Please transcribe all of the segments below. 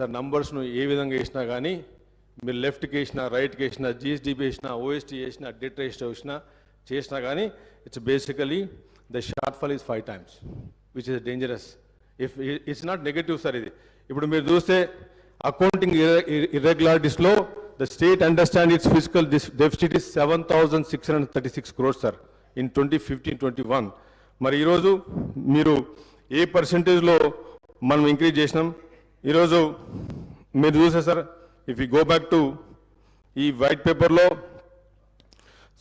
Sir నంబర్స్ను ఏ విధంగా వేసినా కానీ మీరు లెఫ్ట్కి వేసినా రైట్కి వేసినా జిఎస్డిపి వేసినా ఓఎస్టీ వేసినా డెట్ రిజిస్టర్ వేసినా చేసినా కానీ it's basically the shortfall is five times which is dangerous if it's not negative sir ఇది. ఇప్పుడు మీరు చూస్తే accounting ఇర్రెగ్యులారిటీస్లో the state understand it's fiscal deficit is seven thousand six hundred thirty six crores sir in twenty fifteen twenty one మరి ఈరోజు మీరు ఏ పర్సెంటేజ్లో మనం increase చేసినాం? ఈరోజు మీరు చూసే sir if you go back to ఈ వైట్ పేపర్లో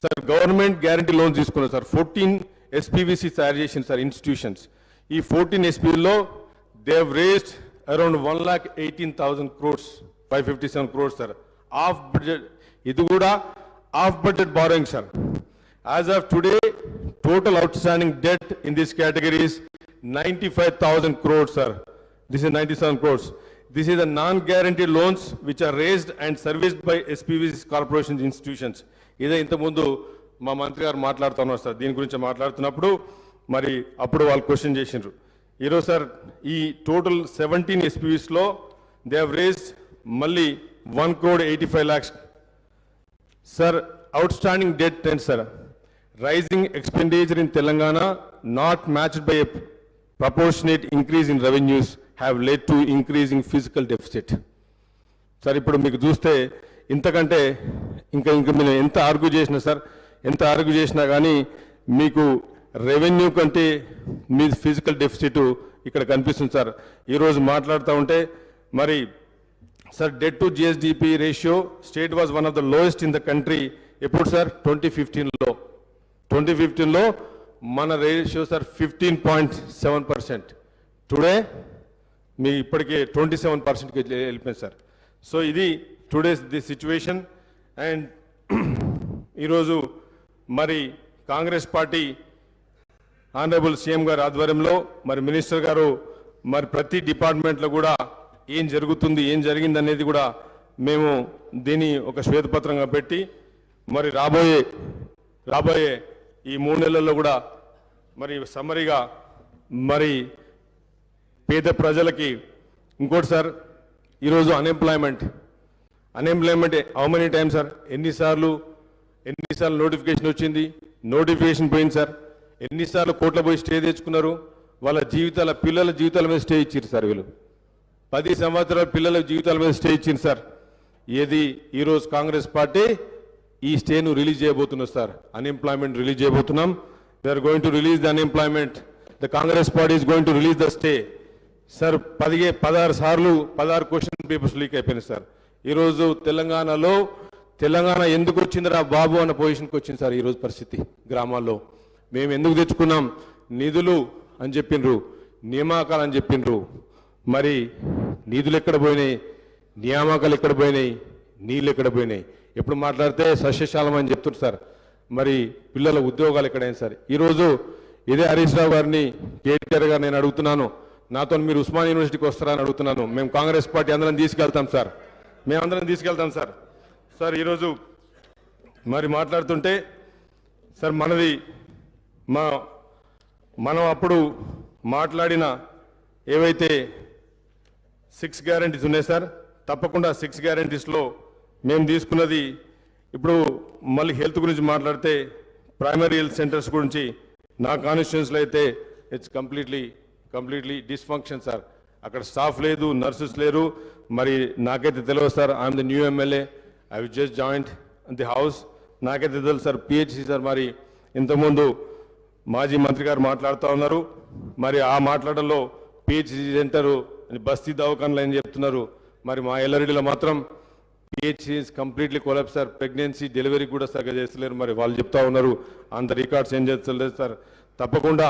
సార్ గవర్నమెంట్ గ్యారంటీ లోన్ తీసుకున్నారు సార్. ఫోర్టీన్ ఎస్పీవీసీ తయారు చేసింది సార్ ఇన్స్టిట్యూషన్స్ ఈ fourteen ఎస్పీలో they've raised around one lakh eighteen thousand crores five fifty seven crores sir off budget ఇది కూడా off budget borrowing sir as of today total outstanding debt in this categories ninety five thousand crores sir this is 97 crores. This is the non-guaranteed loans which are raised and serviced by SPVs corporations institutions. ఇదే ఇంతకుముందు మా మంత్రి గారు మాట్లాడుతున్నారు sir. దీని గురించి మాట్లాడుతున్నప్పుడు మరి అప్పుడు వాళ్ళు క్వశ్చన్ చేసిండ్రు. ఈరోజు సార్ ఈ టోటల్ సెవెంటీన్ ఎస్పీవీస్లో దే హ్యావ్ రేస్డ్ మళ్ళీ one crore eighty five lakhs sir outstanding debt ten sir. Rising expenditure in Telangana not matched by a proportionate increase in revenues have led to increasing fiscal deficit sir ఇప్పుడు మీకు చూస్తే ఇంతకంటే ఇంకా ఇంకా మీరు ఎంత argue చేసినా సార్ ఎంత ఆర్గ్యూ చేసినా కానీ మీకు రెవెన్యూ కంటే మీ ఫిజికల్ డెఫిసిట్ ఇక్కడ కనిపిస్తుంది సార్ ఈరోజు మాట్లాడుతూ ఉంటే మరి sir debt to GSDP ratio state was one of the lowest in the country ఎప్పుడు సార్ ట్వంటీ ఫిఫ్టీన్లో ట్వంటీ ఫిఫ్టీన్లో మన ratio sir fifteen point seven percent today మీ ఇప్పటికే ట్వంటీ సెవెన్ పర్సెంట్కి వెళ్ళిపోయింది సార్. సో ఇది టుడేస్ ది సిచ్యువేషన్ అండ్ ఈరోజు మరి కాంగ్రెస్ పార్టీ ఆనరబుల్ సీఎం గారి ఆధ్వర్యంలో మరి మినిస్టర్ గారు మరి ప్రతి డిపార్ట్మెంట్లో కూడా ఏం జరుగుతుంది ఏం జరిగింది అనేది కూడా మేము దీన్ని ఒక శ్వేతపత్రంగా పెట్టి మరి రాబోయే రాబోయే ఈ మూడు నెలల్లో కూడా మరి సమ్మరిగా మరి పేద ప్రజలకి ఇంకోటి సార్ ఈరోజు unemployment unemployment how many times sir? ఎన్నిసార్లు ఎన్నిసార్లు నోటిఫికేషన్ వచ్చింది? నోటిఫికేషన్ పోయింది సార్. ఎన్నిసార్లు కోట్ల పోయి స్టే తెచ్చుకున్నారు? వాళ్ళ జీవితాల పిల్లల జీవితాల మీద స్టే ఇచ్చారు సార్ వీళ్ళు. పది సంవత్సరాల పిల్లల జీవితాల మీద స్టే ఇచ్చింది సార్. ఏది? ఈరోజు కాంగ్రెస్ పార్టీ ఈ స్టేను రిలీజ్ చేయబోతున్నాం సార్. అన్ఎంప్లాయ్మెంట్ రిలీజ్ చేయబోతున్నాం. We're going to release the unemployment the Congress party is going to release the stay sir పదిహే పదహారు సార్లు పదహారు క్వశ్చన్ పేపర్స్ లీక్ అయిపోయినాయి సార్. ఈరోజు తెలంగాణలో తెలంగాణ ఎందుకు వచ్చిందిరా బాబు అన్న పొజిషన్కి వచ్చింది సార్ ఈరోజు పరిస్థితి గ్రామాల్లో. మేము ఎందుకు తెచ్చుకున్నాం? నిధులు అని చెప్పిండ్రు నియామకాలు అని చెప్పిండ్రు మరి నిధులు ఎక్కడ పోయినాయి? నియామకాలు ఎక్కడ పోయినాయి? నీళ్ళు ఎక్కడ పోయినాయి? ఎప్పుడు మాట్లాడితే సస్యశాలం అని చెప్తున్నారు సార్. మరి పిల్లల ఉద్యోగాలు ఎక్కడైనా సార్? ఈరోజు ఇదే హరీష్ రావు గారిని కేటీఆర్ గారు నేను అడుగుతున్నాను. నాతో మీరు ఉస్మాన్ యూనివర్సిటీకి వస్తారని అడుగుతున్నాను. మేము కాంగ్రెస్ పార్టీ అందరం తీసుకెళ్తాం సార్. మేమందరం తీసుకెళ్తాం సార్. సార్ ఈరోజు మరి మాట్లాడుతుంటే సార్ మనది మా మనం అప్పుడు మాట్లాడిన ఏవైతే సిక్స్ గ్యారంటీస్ ఉన్నాయి సార్ తప్పకుండా సిక్స్ గ్యారంటీస్లో మేము తీసుకున్నది ఇప్పుడు మళ్ళీ హెల్త్ గురించి మాట్లాడితే ప్రైమరీ హెల్త్ సెంటర్స్ గురించి నా కాన్స్టిట్యూన్స్లో అయితే it's completely completely dysfunction sir అక్కడ స్టాఫ్ లేదు నర్సెస్ లేరు. మరి నాకైతే తెలియదు sir I'm the new MLA I will just join the house నాకైతే తెలుసు సార్ పిహెచ్సి సార్ మరి ఇంతకుముందు మాజీ మంత్రి గారు మాట్లాడుతూ ఉన్నారు. మరి ఆ మాట్లాడడంలో పిహెచ్సి సెంటర్ బస్తీ దవాఖానలు అని చెప్తున్నారు? మరి మా ఎల్లరెడ్డిలో మాత్రం PHC completely collapse sir pregnancy delivery కూడా సరిగ్గా చేస్తలేరు. మరి వాళ్ళు చెప్తా ఉన్నారు అంత రికార్డ్స్ ఏం చేస్తలేదు సార్ తప్పకుండా